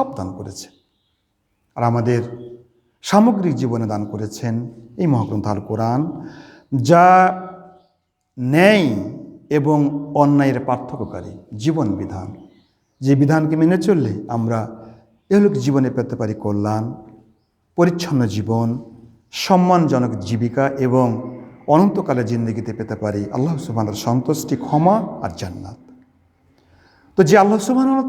সব দান করেছে। আর আমাদের সামগ্রিক জীবনে দান করেছেন এই মহাগ্রন্থ আল কোরআন, যা ন্যায় এবং অন্যায়ের পার্থক্যকারী জীবন বিধান। যে বিধানকে মেনে চললে আমরা এহলোক জীবনে পেতে পারি কল্যাণ, পরিচ্ছন্ন জীবন, সম্মানজনক জীবিকা এবং অনন্তকালের জিন্দগিতে পেতে পারি আল্লাহ সুবহানার সন্তুষ্টি, ক্ষমা আর জান্নাত। তো যে আল্লাহ সুবহানাহু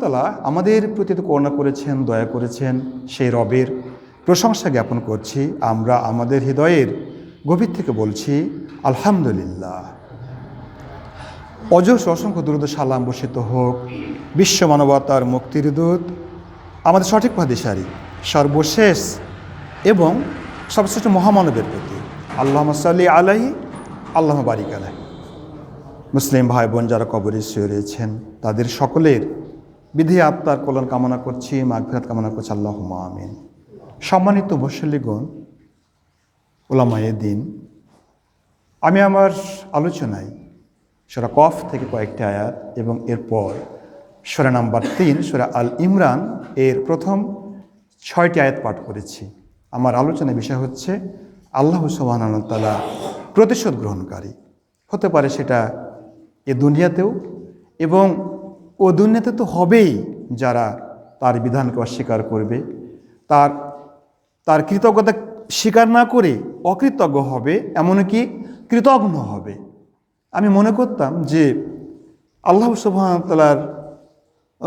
আমাদের প্রতি করুণা করেছেন, দয়া করেছেন, সেই রবের প্রশংসা জ্ঞাপন করছি। আমরা আমাদের হৃদয়ের গভীর থেকে বলছি, আলহামদুলিল্লাহ। অজস্র অসংখ্য দুরুদ সালাম বসিত হোক। বিশ্ব মানবতার মুক্তির দূত, আমাদের সঠিক দিশারি সর্বশেষ এবং সর্বশ্রেষ্ঠ মহামানবের প্রতি। আল্লাহ সাল্লি আলাই আল্লাহ বারিক আলাই মুসলিম ভাই বোন যারা কবরে শুয়ে রয়েছেন তাদের সকলের বিধি আত্মার কল্যাণ কামনা করছি মাঘফিরাত কামনা করছি আল্লাহ আমিন। সম্মানিত মুসল্লিগণ ওলামায়ে দিন, আমি আমার আলোচনায় সেরা কফ থেকে কয়েকটি আয়াত এবং এরপর সোরা নাম্বার তিন, সোরা আল ইমরান এর প্রথম ছয়টি আয়াত পাঠ করেছি। আমার আলোচনার বিষয় হচ্ছে, আল্লাহ সুবাহতালা প্রতিশোধ গ্রহণকারী। হতে পারে সেটা এ দুনিয়াতেও এবং দুনিয়াতে তো হবেই যারা তার বিধানকে অস্বীকার করবে। তার তার কৃতজ্ঞতা স্বীকার না করে অকৃতজ্ঞ হবে এমনকি কৃতজ্ঞ হবে। আমি মনে করতাম যে আল্লাহ সুবাহতালার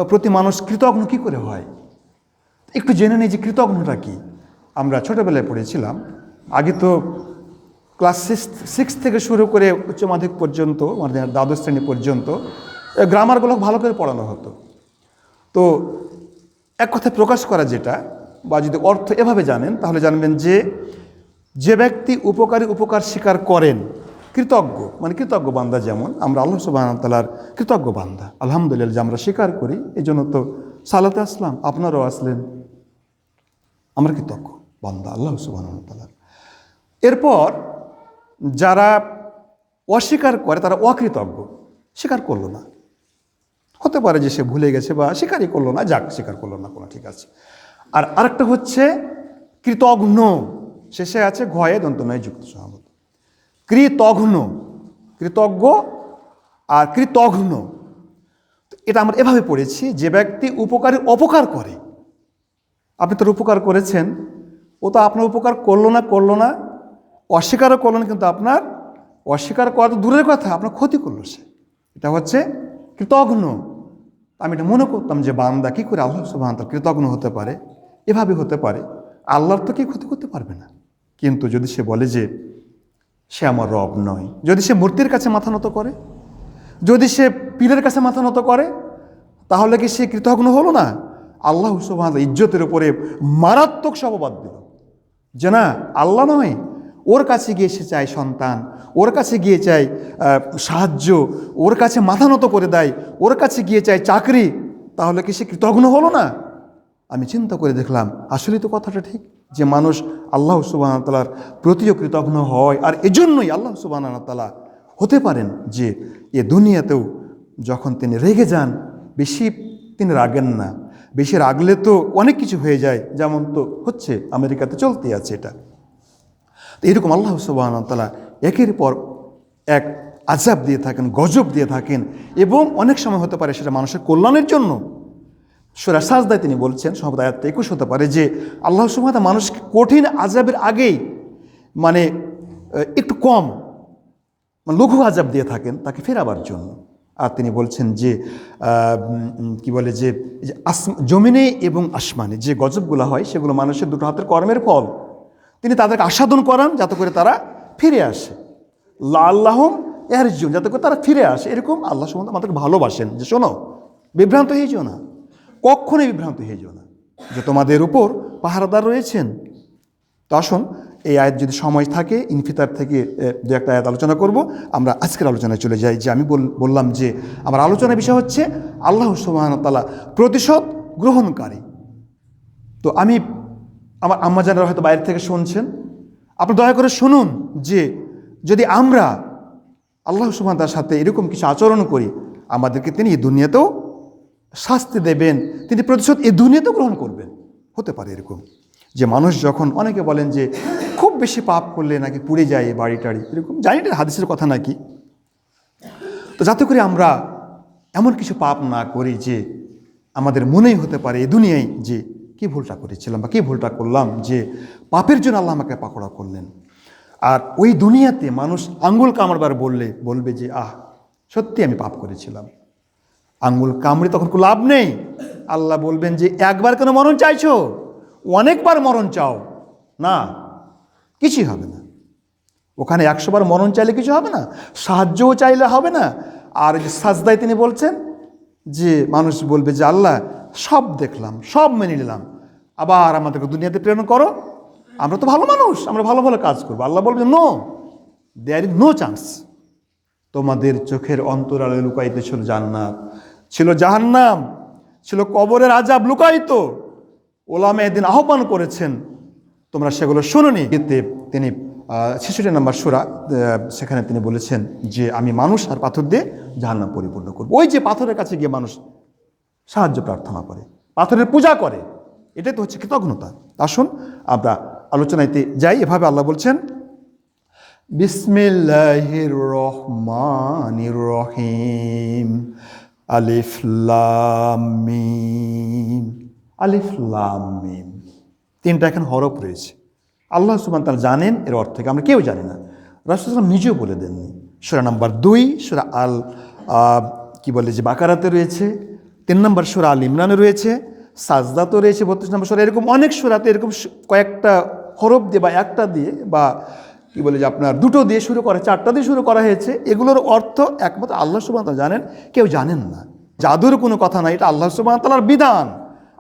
প্রতি মানুষ কৃতজ্ঞ কী করে হয়? একটু জেনে নেই যে কৃতজ্ঞটা কী। আমরা ছোটোবেলায় পড়েছিলাম। আগে তো ক্লাস সিক্স সিক্স থেকে শুরু করে উচ্চ মাধ্যমিক পর্যন্ত মানে দ্বাদশ শ্রেণি পর্যন্ত গ্রামারগুলো ভালো করে পড়ানো হতো। তো এক কথায় প্রকাশ করা যেটা, বা যদি অর্থ এভাবে জানেন, তাহলে জানবেন যে যে ব্যক্তি উপকারী উপকার স্বীকার করেন, কৃতজ্ঞ মানে কৃতজ্ঞ বান্দা যেমন, আমরা আল্লাহ সুবাহতালার কৃতজ্ঞ বান্দা। আলহামদুলিল্লাহ, যে আমরা স্বীকার করি এই জন্য তো সালাতে আসলাম, আপনারাও আসলেন। আমরা কৃতজ্ঞ বান্দা, আল্লাহ সুবাহতালার এরপর যারা অস্বীকার করে, তারা অকৃতজ্ঞ, স্বীকার করল না। হতে পারে যে সে ভুলে গেছে বা স্বীকারই করল না, যাক, স্বীকার করল না, কোনো ঠিক আছে। আর আরেকটা হচ্ছে কৃতঘ্ন, শেষে আছে ঘয়ে দন্ত নয়, যুক্ত সহমত কৃতঘ্ন, কৃতজ্ঞ আর কৃতঘ্ন। এটা আমরা এভাবে পড়েছি, যে ব্যক্তি উপকারী অপকার করে, আপনি তার উপকার করেছেন, ও তো আপনার উপকার করল না করল না, অস্বীকারও করল না, কিন্তু আপনার অস্বীকার করা তো দূরের কথা, আপনার ক্ষতি করল সে। এটা হচ্ছে কৃতঘ্ন। আমি এটা মনে করতাম যে বান্দা কী করে আল্লাহ সুবাহান কৃতজ্ঞ হতে পারে? এভাবে হতে পারে। আল্লাহর তো কি ক্ষতি করতে পারবে না। কিন্তু যদি সে বলে যে সে আমার রব নয়, যদি সে মূর্তির কাছে মাথা নত করে, যদি সে পীরের কাছে মাথা নত করে, তাহলে কি সে কৃতজ্ঞ হলো না? আল্লাহ সুবাহ ইজ্জতের উপরে মারাত্মক সববাদ দিল। যে না, আল্লাহ নয় ওর কাছে গিয়ে সে চায় সন্তান, ওর কাছে গিয়ে চায় সাহায্য, ওর কাছে মাথা নত করে দেয়, ওর কাছে গিয়ে চায় চাকরি, তাহলে কি সে কৃতজ্ঞ হলো না? আমি চিন্তা করে দেখলাম, আসলেই তো কথাটা ঠিক যে মানুষ আল্লাহ সুবাহতালার প্রতিও কৃতজ্ঞ হয় আর এজন্যই আল্লাহ সুবাহ তালা হতে পারেন যে এ দুনিয়াতেও যখন তিনি রেগে যান, বেশি তিনি রাগেন না। বেশি রাগলে তো অনেক কিছু হয়ে যায়, যেমন তো হচ্ছে, আমেরিকাতে চলতে আছে এটা। এরকম আল্লাহ সুবাহ তালা একের পর এক আজাব দিয়ে থাকেন, গজব দিয়ে থাকেন এবং অনেক সময় হতে পারে সেটা মানুষের কল্যাণের জন্য। সুরা সাজদায় তিনি বলছেন সম্ভবত আয়াত একুশ হতে পারে যে আল্লাহ সুবাহ মানুষকে কঠিন আজাবের আগেই মানে একটু কম মানে লঘু আজাব দিয়ে থাকেন তাকে ফেরাবার জন্য। আর তিনি বলছেন যে কি বলে যে জমিনে এবং আসমানে যে গজবগুলো হয় সেগুলো মানুষের দুটো হাতের কর্মের ফল। তিনি তাদেরকে আস্বাদন করান যাতে করে তারা ফিরে আসে। লা আল্লাহম এর জীবন যাতে করে তারা ফিরে আসে। এরকম আল্লাহ সম্বন্ধে আমাদেরকে ভালোবাসেন। যে শোনো, বিভ্রান্ত হয়ে যেও না। কখনোই বিভ্রান্ত হয়ে যেও না। যে তোমাদের উপর পাহারাদার রয়েছেন। তো আসুন, এই আয়াত যদি সময় থাকে, ইনফিতার থেকে দু একটা আয়াত আলোচনা করব। আমরা আজকের আলোচনায় চলে যাই। যে আমি বললাম যে, আমার আলোচনার বিষয় হচ্ছে, আল্লাহ সুবাহতালা প্রতিশোধ গ্রহণকারী। তো আমি আমার আম্মাজানরা হয়তো বাইরে থেকে শুনছেন। আপনি দয়া করে শুনুন যে যদি আমরা আল্লাহ সুবাহ তার সাথে এরকম কিছু আচরণ করি, আমাদেরকে তিনি এই দুনিয়াতেও শাস্তি দেবেন, তিনি প্রতিশোধ এ দুনিয়াতেও গ্রহণ করবেন। হতে পারে এরকম যে মানুষ যখন অনেকে বলেন যে খুব বেশি পাপ করলে নাকি পুড়ে যায় বাড়ি টাড়ি এরকম জানি না, হাদিসের কথা নাকি। তো যাতে করে আমরা এমন কিছু পাপ না করি যে আমাদের মনেই হতে পারে এই দুনিয়ায় যে কি ভুলটা করেছিলাম বা কি ভুলটা করলাম যে পাপের জন্য আল্লাহ আমাকে পাকড়া করলেন? আর ওই দুনিয়াতে মানুষ আঙ্গুল কামড়বার বললে, বলবে যে, আহ, সত্যি আমি পাপ করেছিলাম। আঙ্গুল কামড়ে তখন কোনো লাভ নেই। আল্লাহ বলবেন যে, একবার কেন মরণ চাইছো? অনেকবার মরণ চাও। না, কিছুই হবে না। ওখানে একশোবার মরণ চাইলে কিছু হবে না, সাহায্যও চাইলে হবে না। আর সাজদায় তিনি বলছেন যে, মানুষ বলবে যে, আল্লাহ সব দেখলাম, সব মেনে নিলাম। আবার আমাদেরকে দুনিয়াতে প্রেরণ করো। আমরা তো ভালো মানুষ, আমরা ভালো ভালো কাজ করব। আল্লাহ বলবে no there is no chance তোমাদের চোখের অন্তরালে লুকাইতে ছিল জান্নাত। ছিল জাহান্নাম, ছিল কবরের আজাব লুকাইত ওলামে এদিন আহ্বান করেছেন, তোমরা সেগুলো শুনুনি। এতে তিনি ছেষট্টি নম্বর সুরা সেখানে তিনি বলেছেন যে, আমি মানুষ আর পাথর দিয়ে জাহান্নাম পরিপূর্ণ করব। ওই যে পাথরের কাছে গিয়ে মানুষ সাহায্য প্রার্থনা করে, পাথরের পূজা করে। এটাই তো হচ্ছে কৃতজ্ঞতা। আসুন, আমরা আলোচনাইতে যাই। এভাবে আল্লাহ বলছেন, বিসমিল্লাহির রহমানির রহিম, আলিফ লাম মিম। আলিফ লাম তিনটা এখন হরফ রয়েছে। আল্লাহ সুবান তারা জানেন, এর অর্থ থেকে আমরা কেউ জানি না। রাসুলাম নিজেও বলে দেননি। সুরা নাম্বার দুই, সুরা আল কি বলে যে বাকারাতে রয়েছে। তিন নম্বর সুরা আল ইমরানে রয়েছে, সাজদাতেও রয়েছে বত্রিশ নম্বর সুরা। এরকম অনেক সুরাতে এরকম কয়েকটা হরফ দিয়ে বা একটা দিয়ে বা কি বলে যে আপনার দুটো দিয়ে শুরু করা, চারটা দিয়ে শুরু করা হয়েছে। এগুলোর অর্থ একমাত্র আল্লাহ সুবাহ জানেন, কেউ জানেন না। জাদুর কোনো কথা নাই, এটা আল্লাহ সুবাহ তালার বিধান।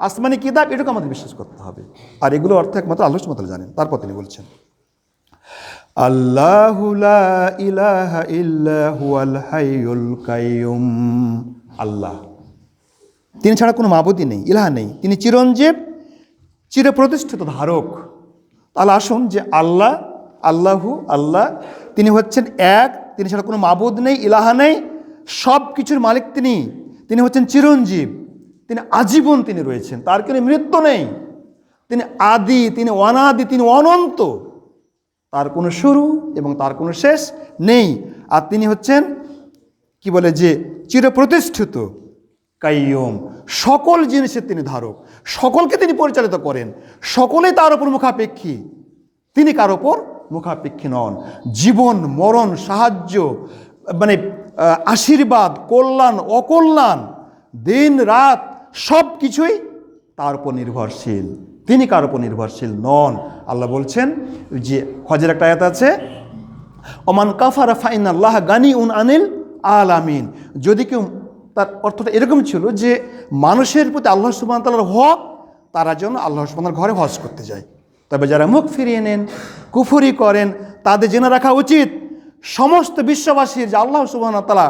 আসমানি কিতাব, এটুকু আমাদের বিশ্বাস করতে হবে। আর এগুলো অর্থ একমাত্র আল্লাহ সুবাহ জানেন। তারপর তিনি বলছেন, আল্লাহ আল্লাহ তিনি ছাড়া কোনো মাবুদি নেই, ইলাহা নেই। তিনি চিরঞ্জীব, চিরপ্রতিষ্ঠিত ধারক। তাহলে আসুন যে আল্লাহ, আল্লাহু, আল্লাহ, তিনি হচ্ছেন এক, তিনি ছাড়া কোনো মাবুদ নেই, ইলাহা নেই সব কিছুর মালিক তিনি। তিনি হচ্ছেন চিরঞ্জীব, তিনি আজীবন তিনি রয়েছেন, তার কোনো মৃত্যু নেই। তিনি আদি, তিনি অনাদি, তিনি অনন্ত, তার কোনো শুরু এবং তার কোনো শেষ নেই। আর তিনি হচ্ছেন, কি বলে যে, চিরপ্রতিষ্ঠিত। কাইয়ম। সকল জিনিসের তিনি ধারক। সকলকে তিনি পরিচালিত করেন। সকলেই তার উপর মুখাপেক্ষী। তিনি কার ওপর মুখাপেক্ষী নন। জীবন, মরণ, সাহায্য মানে আশীর্বাদ, কল্যাণ, অকল্যাণ, দিন, রাত সব কিছুই তার উপর নির্ভরশীল। তিনি কার উপর নির্ভরশীল? নন। আল্লাহ বলছেন যে হজের একটা আয়াত আছে, ওমান কাফারা ফাইন আল্লাহ গানি উন আনিল আল আমিন যদি কেউ তার অর্থটা এরকম ছিল যে মানুষের প্রতি আল্লাহ সুবাহ তাল্লার হক, তারা যেন আল্লাহ সুবাহর ঘরে হজ করতে যায়। তবে যারা মুখ ফিরিয়ে নেন, কুফরি করেন, তাদের জেনে রাখা উচিত, সমস্ত বিশ্ববাসীর যে আল্লাহ সুবাহ তালা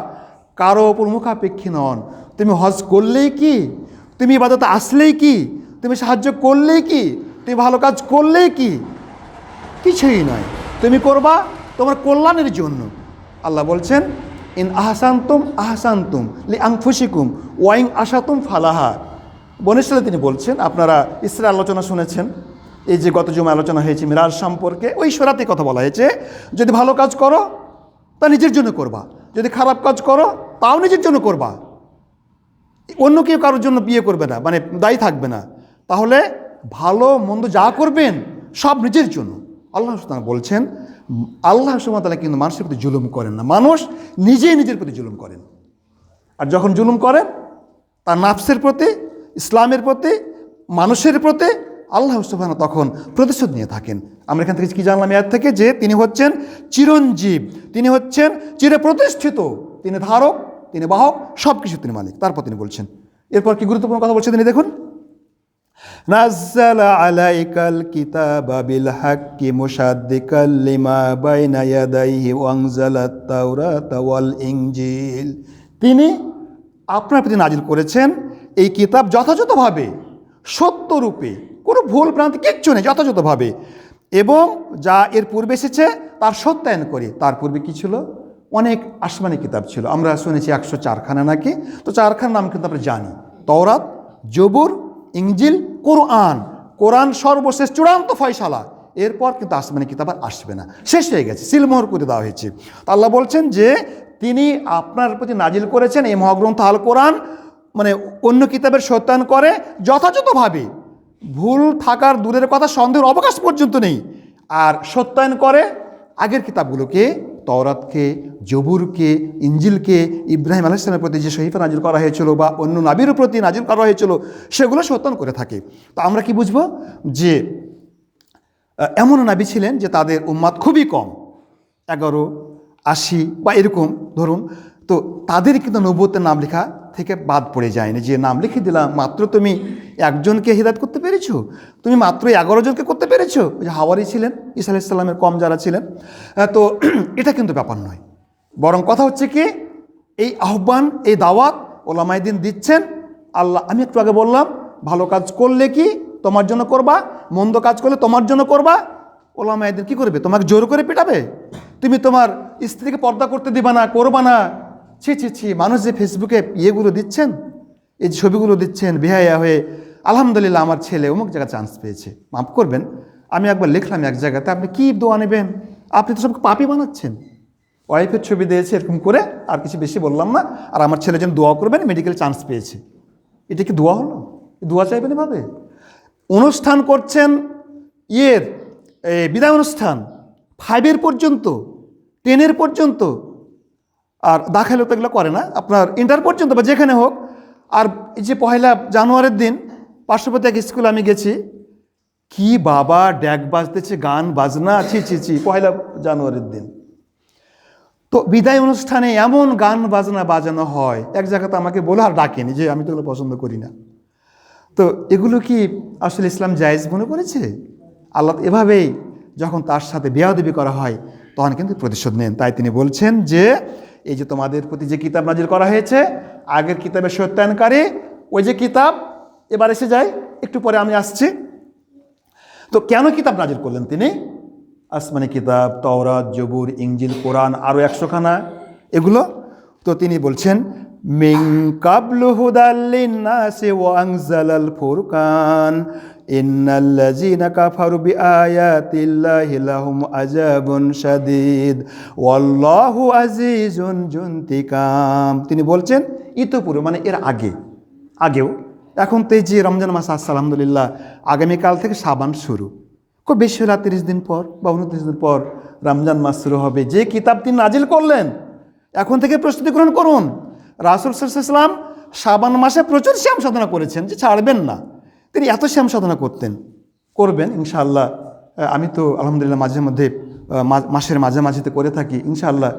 কারও ওপর মুখাপেক্ষী নন। তুমি হজ করলেই কি? তুমি ইবাদতে আসলেই কি? তুমি সাহায্য করলেই কি? তুমি ভালো কাজ করলেই কি? কিছুই নয়। তুমি করবা তোমার কল্যাণের জন্য। আল্লাহ বলছেন ইন আহসান্তুম আহসান্তুম লি আং ফুসিকুম ওয়াইং আসাতুম ফালাহা বনেশালে তিনি বলছেন, আপনারা ইসরা আলোচনা শুনেছেন, এই যে গত জমে আলোচনা হয়েছে মিরাজ সম্পর্কে, ওই সরাতে কথা বলা হয়েছে, যদি ভালো কাজ করো, তা নিজের জন্য করবা, যদি খারাপ কাজ করো, তাও নিজের জন্য করবা। অন্য কেউ কারোর জন্য বিয়ে করবে না মানে দায়ী থাকবে না। তাহলে ভালো মন্দ যা করবেন, সব নিজের জন্য। আল্লাহ বলছেন আল্লাহ সুমতালা কিন্তু মানুষের প্রতি জুলুম করেন না। মানুষ নিজেই নিজের প্রতি জুলুম করেন। আর যখন জুলুম করেন, তার নাফসের প্রতি, ইসলামের প্রতি, মানুষের প্রতি আল্লাহ সুবাহ তখন প্রতিশোধ নিয়ে থাকেন। আমরা এখান থেকে কি জানলাম? এর থেকে যে তিনি হচ্ছেন চিরঞ্জীব, তিনি হচ্ছেন চিরে প্রতিষ্ঠিত তিনি ধারক, তিনি বাহক সব কিছু তিনি মালিক। তারপর তিনি বলছেন। এরপর কি গুরুত্বপূর্ণ কথা বলছেন তিনি দেখুন। নাজ্জাল আলাইকাল কিতাবা বিল হাক্কি মুসাদ্দিকাল লিমা বাইনা ইয়াদাইহি ওয়াংজালাত তাওরাতা ইনজিল তিনি আপনার প্রতি নাজিল করেছেন এই কিতাব যথাযথভাবে, সত্যরূপে, কোনো ভুল প্রান্ত কিচ্ছু নেই, যথাযথভাবে। এবং যা এর পূর্বে এসেছে, তার সত্যায়ন করে। তার পূর্বে কি ছিল? অনেক আসমানি কিতাব ছিল। আমরা শুনেছি একশো চারখানা নাকি? তো চারখানা নাম কিন্তু আমরা জানি। তওরাত, জবুর ইংজিল কোরআন। কোরআন সর্বশেষ চূড়ান্ত ফয়সালা। এরপর কিন্তু আসমানি কিতাব আর আসবে না। শেষ হয়ে গেছে সিলমোহর করে দেওয়া হয়েছে। আল্লাহ বলছেন যে, তিনি আপনার প্রতি নাজিল করেছেন এই মহাগ্রন্থ আল কোরআন মানে অন্য কিতাবের সত্যায়ন করে, যথাযথভাবে। ভুল থাকার দূরের কথা, সন্দেহের অবকাশ পর্যন্ত নেই। আর সত্যায়ন করে আগের কিতাবগুলোকে তওরাতকে, জবুরকে ইঞ্জিলকে ইব্রাহিম আলাইসলামের প্রতি যে শহীফা নাজিল করা হয়েছিল বা অন্য নাবির প্রতি নাজিল করা হয়েছিল, সেগুলো সত্যন করে থাকে। তো আমরা কি বুঝব? যে এমন নাবি ছিলেন যে তাদের উম্মাদ খুবই কম, এগারো, আশি বা এরকম, ধরুন। তো তাদের কিন্তু নব্বতের নাম লেখা থেকে বাদ পড়ে যায়নি। যে নাম লিখে দিলাম মাত্র তুমি একজনকে হিদায়ত করতে পেরেছ? তুমি মাত্র এগারো জনকে করতে পেরেছ? যে হাওয়ারি ছিলেন ঈসা আলাইসাল্লামের কম যারা ছিলেন। আহ, তো এটা কিন্তু ব্যাপার নয়। বরং কথা হচ্ছে কি এই আহ্বান এই দাওয়াত ওলামাইদিন দিচ্ছেন। আল্লাহ আমি একটু আগে বললাম ভালো কাজ করলে কি তোমার জন্য করবা? মন্দ কাজ করলে তোমার জন্য করবা? ওলামাইদিন কি করবে? তোমাকে জোর করে পেটাবে? তুমি তোমার স্ত্রীকে পর্দা করতে দিবা না করবা না। ছি ছি ছি, মানুষ যে ফেসবুকে ইয়েগুলো দিচ্ছেন, এই ছবিগুলো দিচ্ছেন বেহাইয়া হয়ে, আলহামদুলিল্লাহ আমার ছেলে অমুক জায়গায় চান্স পেয়েছে, মাফ করবেন। আমি একবার লিখলাম এক জায়গাতে, আপনি কী দোয়া নেবেন? আপনি তো সবকে পাপি বানাচ্ছেন। ওয়াইফের ছবি দিয়েছে এরকম করে, আর কিছু বেশি বললাম না, আর আমার ছেলে যেন দোয়া করবেন মেডিকেল চান্স পেয়েছে। এটা কি দোয়া হলো? দোয়া চাইবেন এভাবে? অনুষ্ঠান করছেন, ইয়ের বিদায় অনুষ্ঠান ফাইভের পর্যন্ত টেনের পর্যন্ত আর দাখালো তো এগুলো করে না। আপনার ইন্টার পর্যন্ত বা যেখানে হোক। আর এই যে পয়লা জানুয়ারির দিন পার্শ্ববর্তী এক স্কুলে আমি গেছি। কি বাবা, ড্যাগ বাজতেছে, গান বাজনা, ছি ছি ছি পয়লা জানুয়ারির দিন। তো বিদায় অনুষ্ঠানে এমন গান বাজনা বাজানো হয়, এক জায়গাতে আমাকে বলে আর ডাকেনি যে আমি তো এগুলো পছন্দ করি না। তো এগুলো কি আসলে ইসলাম জায়েজ মনে করেছে? আল্লাহ এভাবেই যখন তার সাথে বেয়াদবি করা হয়, তখন কিন্তু প্রতিশোধ নেন। তাই তিনি বলছেন যে এই যে তোমাদের প্রতি যে কিতাব নাজির করা হয়েছে, আগের কিতাবের সত্যায়নকারী, ওই যে কিতাব, এবার এসে যায়, একটু পরে আমি আসছি। তো কেন কিতাব নাজির করলেন তিনি? আসমানি কিতাব, তওরাত জবুর ইংজিল কোরআন আরও একশোখানা, এগুলো। তো তিনি বলছেন মিং কাবলু ওয়াংজালাল ফুরকান। ইন্নাল্লাযীনা কাফারু বিআয়াতিল্লাহি লাহুম আযাবুন শাদীদ। ওয়াল্লাহু আজিজুন জুনতিকাম। তিনি বলছেন, ইতোপূর্বে মানে এর আগে, আগেও। এখন তো যে রমজান মাস আসছে, আলহামদুলিল্লাহ, আগামীকাল থেকে সাবান শুরু। খুব বেশি হলে তিরিশ দিন পর বা উনত্রিশ দিন পর রমজান মাস শুরু হবে। যে কিতাব তিনি নাজিল করলেন, এখন থেকে প্রস্তুতি গ্রহণ করুন। রাসুল সাল্লাম সাবান মাসে প্রচুর শ্যাম সাধনা করেছেন যে ছাড়বেন না। তিনি এত শ্যাম সাধনা করতেন, করবেন, ইনশাআল্লাহ আমি তো আলহামদুলিল্লাহ মাঝে মধ্যে মাসের মাঝে মাঝেতে করে থাকি, ইনশাআল্লাহ,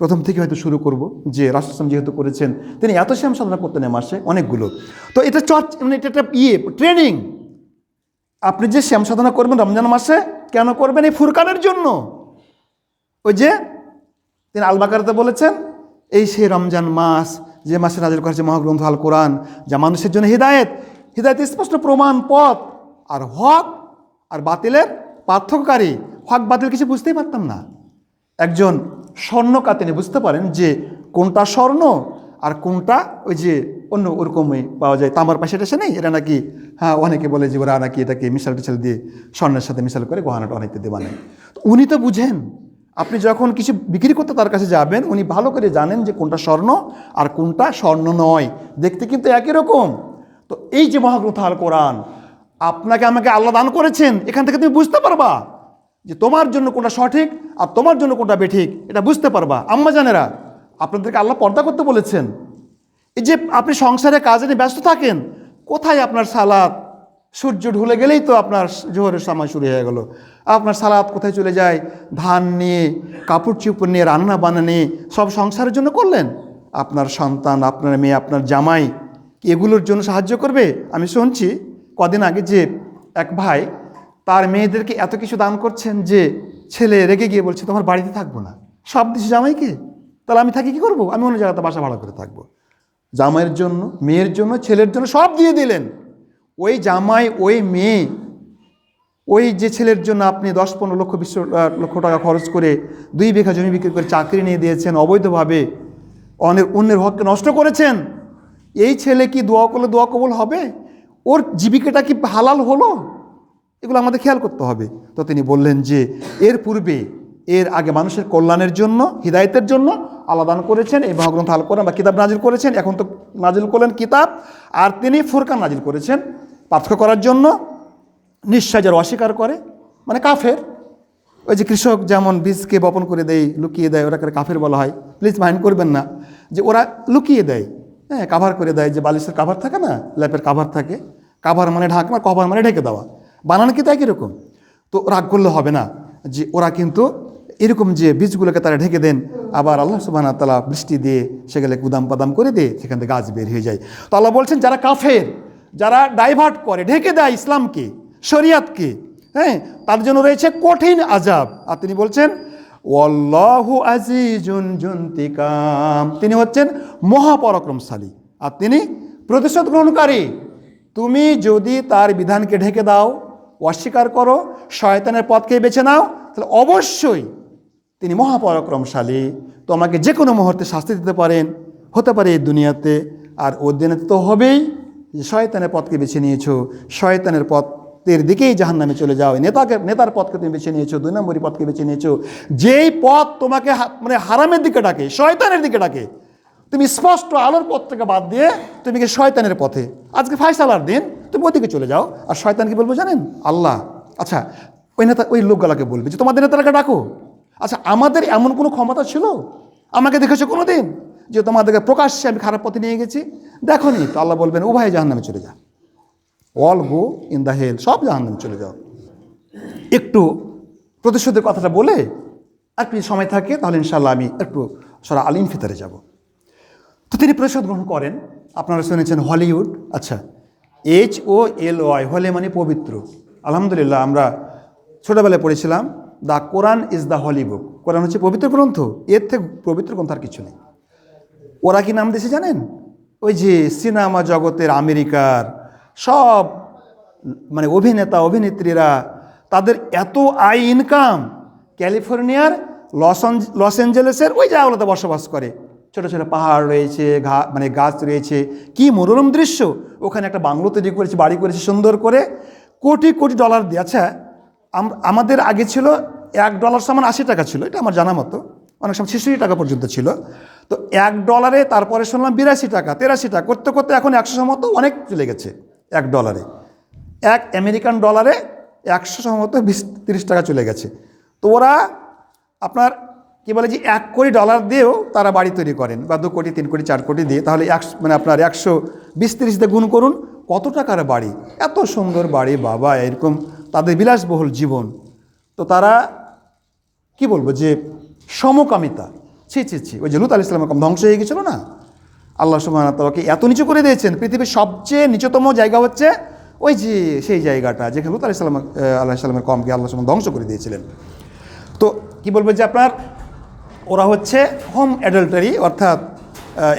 প্রথম থেকে হয়তো শুরু করব, যে রাসুলাম যেহেতু করেছেন, তিনি এত শ্যাম সাধনা করতেন এ মাসে, অনেকগুলো। তো এটা চর্চ মানে এটা একটা ইয়ে ট্রেনিং। আপনি যে শ্যাম সাধনা করবেন রমজান মাসে, কেন করবেন এই ফুরকানের জন্য? ওই যে, তিনি আলবাকারতে বলেছেন, এই সেই রমজান মাস, যে মাসে নাজিল করেছে মহাগ্রন্থ আল কোরআন, যা মানুষের জন্য হৃদায়ত হৃদায়ত স্পষ্ট প্রমাণ পথ। আর হক আর বাতিলের পার্থক্যকারী হক বাতিল কিছু বুঝতেই পারতাম না। একজন স্বর্ণকা তিনি বুঝতে পারেন যে কোনটা স্বর্ণ আর কোনটা ওই যে অন্য ওরকমই পাওয়া যায়। তামার পাশে টাশে নেই, এটা নাকি হ্যাঁ অনেকে বলে যে ওরা নাকি এটাকে মিশাল টিশাল দিয়ে স্বর্ণের সাথে মিশাল করে গহনাটা অনেকটা দিয়ে বানায়। উনি তো বুঝেন, আপনি যখন কিছু বিক্রি করতে তার কাছে যাবেন, উনি ভালো করে জানেন যে কোনটা স্বর্ণ আর কোনটা স্বর্ণ নয়। দেখতে কিন্তু একই রকম। তো এই যে মহাগ্রন্থ আল কোরআন, আপনাকে আমাকে আল্লাহ দান করেছেন, এখান থেকে তুমি বুঝতে পারবা যে তোমার জন্য কোনটা সঠিক আর তোমার জন্য কোনটা বেঠিক, এটা বুঝতে পারবা। আম্মা জানেরা, আপনাদেরকে আল্লাহ পর্দা করতে বলেছেন। এই যে আপনি সংসারে কাজে নিয়ে ব্যস্ত থাকেন, কোথায় আপনার সালাদ সূর্য ঢুলে গেলেই তো আপনার জোহরের সময় শুরু হয়ে গেল। আপনার সালাদ কোথায় চলে যায়? ধান নিয়ে, কাপড় চুপড় নিয়ে রান্না বান্না নিয়ে সব সংসারের জন্য করলেন। আপনার সন্তান, আপনার মেয়ে, আপনার জামাই এগুলোর জন্য সাহায্য করবে? আমি শুনছি কদিন আগে যে এক ভাই তার মেয়েদেরকে এত কিছু দান করছেন যে ছেলে রেগে গিয়ে বলছে, তোমার বাড়িতে থাকব না। সব দিচ্ছি জামাইকে? তাহলে আমি থাকি কি করব? আমি অন্য জায়গাতে বাসা ভাড়া করে থাকব। জামাইয়ের জন্য, মেয়ের জন্য, ছেলের জন্য সব দিয়ে দিলেন। ওই জামাই, ওই মেয়ে, ওই যে ছেলের জন্য আপনি দশ, পনেরো লক্ষ, বিশ লক্ষ টাকা খরচ করে দুই বিঘা জমি বিক্রি করে চাকরি নিয়ে দিয়েছেন, অবৈধভাবে অনেক অন্যের হককে নষ্ট করেছেন এই ছেলে কি দোয়া করলে দোয়া কবুল হবে? ওর জীবিকাটা কি হালাল হলো? এগুলো আমাদের খেয়াল করতে হবে। তো তিনি বললেন যে, এর পূর্বে, এর আগে মানুষের কল্যাণের জন্য, হৃদায়তের জন্য আলাদান করেছেন, এই মহাগ্রন্থ আল কোরআন বা কিতাব নাজিল করেছেন। এখন তো নাজিল করলেন কিতাব। আর তিনি ফুরকান নাজিল করেছেন। পার্থক্য করার জন্য নিশ্চয় যারা অস্বীকার করে মানে কাফের। ওই যে কৃষক যেমন বীজকে বপন করে দেয়, লুকিয়ে দেয়, ওটাকে কাফের বলা হয়। প্লিজ মাইন্ড করবেন না যে ওরা লুকিয়ে দেয়। হ্যাঁ কাভার করে দেয় যে বালিশের কাভার থাকে না, ল্যাপের কাভার থাকে। কাভার মানে ঢাকনা কভার মানে ঢেকে দেওয়া। বানানো কি তাই কীরকম তো রাগ করলে হবে না যে ওরা কিন্তু এরকম যে বীজগুলোকে তারা ঢেকে দেন, আবার আল্লাহ সুবাহ তালা বৃষ্টি দিয়ে সেগুলো গুদাম পাদাম করে দিয়ে সেখান থেকে গাছ বের হয়ে যায়। তো আল্লাহ বলছেন, যারা কাফের, যারা ডাইভার্ট করে, ঢেকে দেয় ইসলামকে, শরিয়াতকে হ্যাঁ তার জন্য রয়েছে কঠিন আজাব আর তিনি বলছেন ওয়াল্লাহু আজিজুন জুন্তিকাম। তিনি হচ্ছেন মহাপরাক্রমশালী। আর তিনি প্রতিশোধ গ্রহণকারী। তুমি যদি তার বিধানকে ঢেকে দাও, অস্বীকার করো, শয়তানের পথকে বেছে নাও, তাহলে অবশ্যই তিনি মহাপরাক্রমশালী। তোমাকে যে কোনো মুহূর্তে শাস্তি দিতে পারেন। হতে পারে এই দুনিয়াতে। আর ওর দিনে তো হবেই যে শয়তানের পথকে বেছে নিয়েছো। শয়তানের পথের দিকেই জাহান নামে চলে যাও। নেতাকে, নেতার পথকে তুমি বেছে নিয়েছো, দুই নম্বরই পথকে বেছে নিয়েছো। যেই পথ তোমাকে মানে হারামের দিকে ডাকে, শয়তানের দিকে ডাকে, তুমি স্পষ্ট আলোর পথ থেকে বাদ দিয়ে তুমি কি শয়তানের পথে? আজকে ফাইসালার দিন, তুমি ওদিকে চলে যাও। আর শয়তান কি বলব জানেন? আল্লাহ। আচ্ছা ওই নেতা, ওই লোকগুলাকে বলবে যে, তোমাদের নেতাটাকে ডাকো। আচ্ছা আমাদের এমন কোনো ক্ষমতা ছিল? আমাকে দেখেছ কোনো দিন যে তোমাদেরকে প্রকাশ্যে আমি খারাপ পথে নিয়ে গেছি? দেখো নি তো, আল্লাহ বলবেন, উভয় জাহান নামে চলে যা। All go in the hell, সব জাহান নামে চলে যাও। একটু প্রতিশোধের কথাটা বলে যদি সময় থাকে, তাহলে ইনশাল্লাহ আমি একটু সরা আলিম ফিতারে যাব। তো তিনি প্রতিশোধ গ্রহণ করেন, আপনারা শুনেছেন হলিউড আচ্ছা এইচ ও এল ওয়াই হলে মানে পবিত্র। আলহামদুলিল্লাহ, আমরা ছোটোবেলায় পড়েছিলাম the Quran is the holy book Quran হচ্ছে পবিত্র গ্রন্থ, এর থেকে পবিত্র গ্রন্থ আর কিছু নেই। ওরা কি নাম দিয়েছে জানেন? ওই যে সিনেমা জগতের আমেরিকার সব মানে অভিনেতা, অভিনেত্রীরা তাদের এত আয় ইনকাম ক্যালিফোর্নিয়ার, লস লস অ্যাঞ্জেলেসের ওই জায়গাগুলোতে বসবাস করে। ছোটো ছোটো পাহাড় রয়েছে, ঘা মানে গাছ রয়েছে। কি মনোরম দৃশ্য! ওখানে একটা বাংলো তৈরি করেছে, বাড়ি করেছে সুন্দর করে। কোটি কোটি ডলার দিয়ে আচ্ছা আমাদের আগে ছিল এক ডলার সমান আশি টাকা ছিল, এটা আমার জানা মতো। অনেক সময় ছেষট্টি টাকা পর্যন্ত ছিল। তো এক ডলারে তারপরে শুনলাম বিরাশি টাকা, তেরাশি টাকা, করতে করতে এখন একশো মতো অনেক চলে গেছে। এক ডলারে এক আমেরিকান ডলারে একশো সম্ভবত বিশ, তিরিশ টাকা চলে গেছে। তো ওরা আপনার কি বলে যে এক কোটি ডলার দিয়েও তারা বাড়ি তৈরি করেন। বা দু কোটি, তিন কোটি, চার কোটি দিয়ে। তাহলে একশো মানে আপনার একশো বিশ, তিরিশ দিয়ে গুণ করুন, কত টাকার বাড়ি? এত সুন্দর বাড়ি, বাবা, এরকম তাদের বিলাসবহুল জীবন। তো তারা কি বলব যে সমকামিতা। ছি ছি ছি, ওই যে লুত আলি ইসলামের ধ্বংস হয়ে গেছিল না? আল্লাহ সুবাহ তালাকে এত নিচু করে দিয়েছেন পৃথিবীর সবচেয়ে নিচতম জায়গা হচ্ছে ওই যে সেই জায়গাটা যেখানে লুত আলি ইসলাম আল্লাহ ইসলামের কমকে আল্লাহ সুবাহ ধ্বংস করে দিয়েছিলেন। তো কি বলব যে আপনার ওরা হচ্ছে হোম অ্যাডাল্টারি অর্থাৎ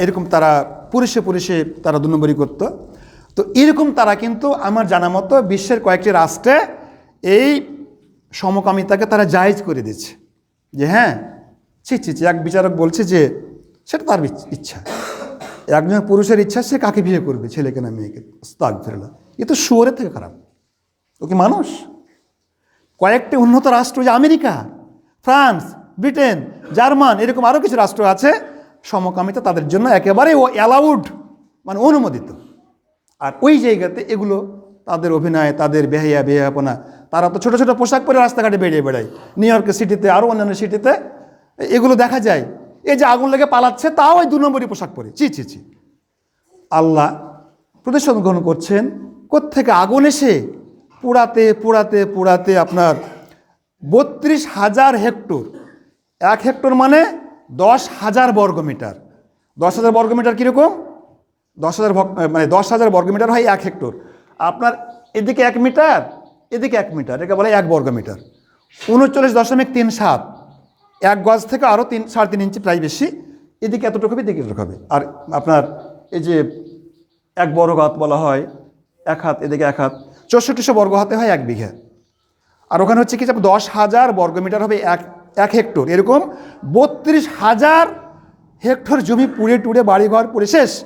এরকম তারা পুরুষে পুরুষে তারা দু নম্বরই করতো। তো এরকম তারা কিন্তু আমার জানা মতো বিশ্বের কয়েকটি রাষ্ট্রে এই সমকামিতাকে তারা জায়েজ করে দিচ্ছে যে হ্যাঁ ছি ছি, এক বিচারক বলছে যে সেটা তার ইচ্ছা। একজন পুরুষের ইচ্ছা, সে কাকে বিয়ে করবে, ছেলেকে না মেয়েকে? তাক ফেরলা এ তো শুয়োরের থেকে খারাপ। ও কি মানুষ? কয়েকটি উন্নত রাষ্ট্র যে আমেরিকা, ফ্রান্স, ব্রিটেন, জার্মান, এরকম আরও কিছু রাষ্ট্র আছে, সমকামিতা তাদের জন্য একেবারে ও অ্যালাউড মানে অনুমোদিত। আর ওই জায়গাতে এগুলো তাদের অভিনয়, তাদের বেহাইয়া বেহাপনা তারা তো ছোটো ছোটো পোশাক পরে রাস্তাঘাটে বেরিয়ে বেড়ায়। নিউ ইয়র্কের সিটিতে আরও অন্যান্য সিটিতে, এগুলো দেখা যায়। এই যে আগুন লেগে পালাচ্ছে, তাও ওই দু নম্বরই পোশাক পরে। চি চি চি আল্লাহ প্রতিশোধ গ্রহণ করছেন। কোত্থেকে আগুন এসে? পোড়াতে পোড়াতে পোড়াতে আপনার বত্রিশ হাজার হেক্টর। এক হেক্টর মানে দশ হাজার বর্গমিটার দশ হাজার বর্গমিটার কীরকম? দশ হাজার মানে দশ হাজার বর্গমিটার হয় এক হেক্টর। আপনার এদিকে এক মিটার, এদিকে এক মিটার, একে বলে এক বর্গমিটার উনচল্লিশ দশমিক তিন সাত। এক গজ থেকে আরও তিন, সাড়ে তিন ইঞ্চি প্রায় বেশি। এদিকে এতটুকু হবে, এদিকে এতটুকু হবে। আর আপনার এই যে এক বর্গ হাত বলা হয়, এক হাত, এদিকে এক হাত চৌষট্টিশো বর্গ হাতে হয় এক বিঘা। আর ওখানে হচ্ছে কি দশ হাজার বর্গমিটার হবে এক এক হেক্টর। এরকম বত্রিশ হাজার হেক্টর জমি পুড়ে টুড়ে বাড়িঘর পুড়ে শেষ।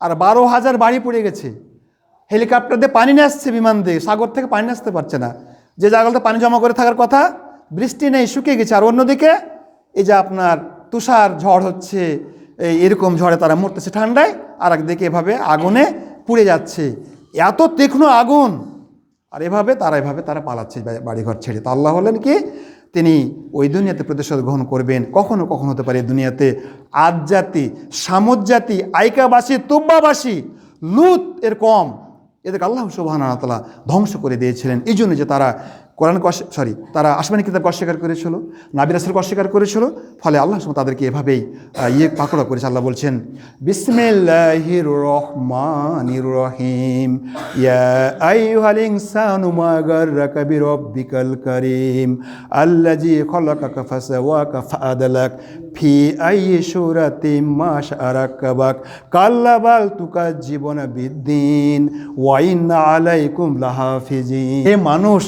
আর বারো হাজার বাড়ি পড়ে গেছে। হেলিকপ্টার দিয়ে পানি নিয়ে আসছে বিমান দিয়ে। সাগর থেকে পানি আসতে পারছে না। যে জায়গাতে পানি জমা করে থাকার কথা, বৃষ্টি নেই, শুকিয়ে গেছে। আর অন্যদিকে এই যে আপনার তুষার ঝড় হচ্ছে এরকম ঝড়ে তারা মরতেছে ঠান্ডায় আর একদিকে এভাবে আগুনে পুড়ে যাচ্ছে। এত তীক্ষ্ণ আগুন! আর এভাবে তারা এভাবে তারা পালাচ্ছে বাড়িঘর ছেড়ে। তা আল্লাহ হলেন কি? তিনি ওই দুনিয়াতে প্রতিশোধ গ্রহণ করবেন। কখনো কখনো হতে পারে দুনিয়াতে আজ জাতি সামুদ জাতি আইকাবাসী, তুব্বাবাসী, লুত এর কম। এদেরকে আল্লাহ সুবাহান তালা ধ্বংস করে দিয়েছিলেন। এই জন্য যে তারা কোরআন সরি তারা আসমানি কিতাবকে অস্বীকার করেছিল নাবির আসলকে অস্বীকার করেছিল, ফলে আল্লাহ তাদেরকে এভাবেই ইয়ে পাকড়া করেছে। আল্লাহ বলছেন, বিসমিল্লাহির রহমানির রহিম, ইয়া আইয়ুহাল ইনসানু মা গাররাকা বিরাব্বিকাল কারীম, আল্লাযী খালাকাকা ফাসাওয়াকা ফাআদালাক, ফি আইয়ি সূরাতিন মা শাআ রাক্কাবাক কাল্লা বাল তুকাজ্জিবুনা বিদ্দিন, ওয়া ইন্না আলাইকুম লাহাফিজিন। হে মানুষ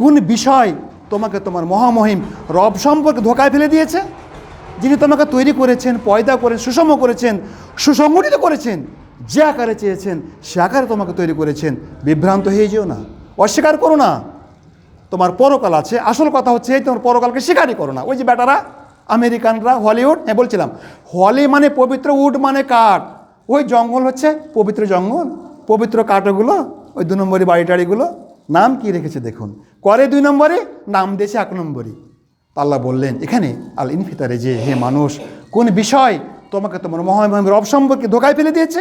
কোন বিষয় তোমাকে তোমার মহামহিম রব সম্পর্কে ধোকায় ফেলে দিয়েছে? যিনি তোমাকে তৈরি করেছেন, পয়দা করে, সুষম করেছেন, সুসংগঠিত করেছেন, যে আকারে চেয়েছেন, সে আকারে তোমাকে তৈরি করেছেন। বিভ্রান্ত হয়ে যেও না, অস্বীকার করো না। তোমার পরকাল আছে, আসল কথা হচ্ছে এই তোমার পরকালকে স্বীকারই করো না। ওই যে বেটারা, আমেরিকানরা, হলিউড হ্যাঁ বলছিলাম। হলি মানে পবিত্র, উড মানে কাঠ। ওই জঙ্গল হচ্ছে পবিত্র জঙ্গল। পবিত্র কাঠগুলো, ওই দু নম্বরই বাড়ি টাড়িগুলো নাম কি রেখেছে দেখুন। করে দুই নম্বরে, নাম দিয়েছে এক নম্বরই আল্লাহ বললেন, এখানে আল ইনফিতারে যে হে মানুষ, কোন বিষয় তোমাকে তোমার মহামহিম রব সম্পর্কে ধোকায় ফেলে দিয়েছে?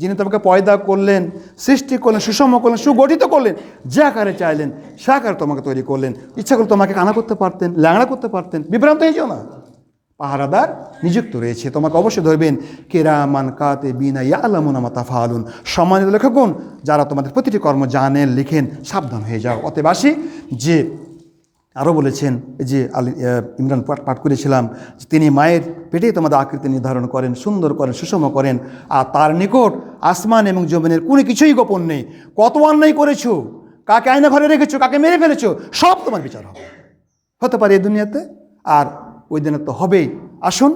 যিনি তোমাকে পয়দা করলেন, সৃষ্টি করলেন, সুষম করলেন, সুগঠিত করলেন, যে আকারে চাইলেন, সে আকারে তোমাকে তৈরি করলেন। ইচ্ছা করে তোমাকে কানা করতে পারতেন, ল্যাংড়া করতে পারতেন। বিভ্রান্ত হয়েছেও না। পাহারাদার নিযুক্ত রয়েছে। তোমাকে অবশ্যই ধরবেন, কেরামান কাতে বিনা ইয়া আলামুনা মাতা ফালুন সম্মানিত লেখকগণ, যারা তোমাদের প্রতিটি কর্ম জানেন, লিখেন, সাবধান হয়ে যাও। অতএব যে আরও বলেছেন যে আলী ইমরান পাঠ পাঠ করেছিলাম, যে তিনি মায়ের পেটেই তোমাদের আকৃতি নির্ধারণ করেন, সুন্দর করেন, সুষম করেন, আর তার নিকট আসমান এবং জমিনের কোনো কিছুই গোপন নেই। কত অন্যায় করেছ? কাকে আয়না ঘরে রেখেছো? কাকে মেরে ফেলেছো? সব তোমার বিচার হবে। হতে পারে এই দুনিয়াতে, আর ওই দিনে তো হবেই। আসুন,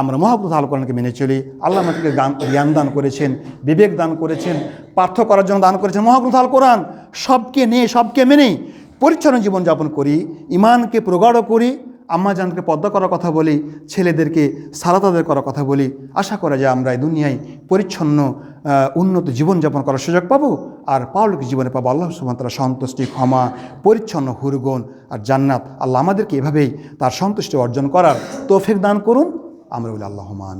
আমরা মহাপ্রত আলকরণকে মেনে চলি। আল্লাহ আমাদেরকে জ্ঞান দান করেছেন, বিবেক দান করেছেন, পার্থ করার জন্য দান করেছেন মহাগ্রন্থ আল কোরআন। সবকে নিয়ে, সবকে মেনেই পরিচ্ছন্ন জীবনযাপন করি ইমানকে প্রগাঢ় করি আম্মা জানকে পদ্মা করার কথা বলি, ছেলেদেরকে সালাতাদের করার কথা বলি, আশা করা যায় আমরা এই দুনিয়ায় পরিচ্ছন্ন উন্নত জীবনযাপন করার সুযোগ পাবো আর পাওলিক জীবনে পাবো। আল্লাহ তাআলা সন্তুষ্টি, ক্ষমা, পরিচ্ছন্ন হুরগুন আর জান্নাত। আল্লাহ আমাদেরকে এভাবেই তার সন্তুষ্টি অর্জন করার তৌফিক দান করুন। আমরা বলি আল্লাহ মান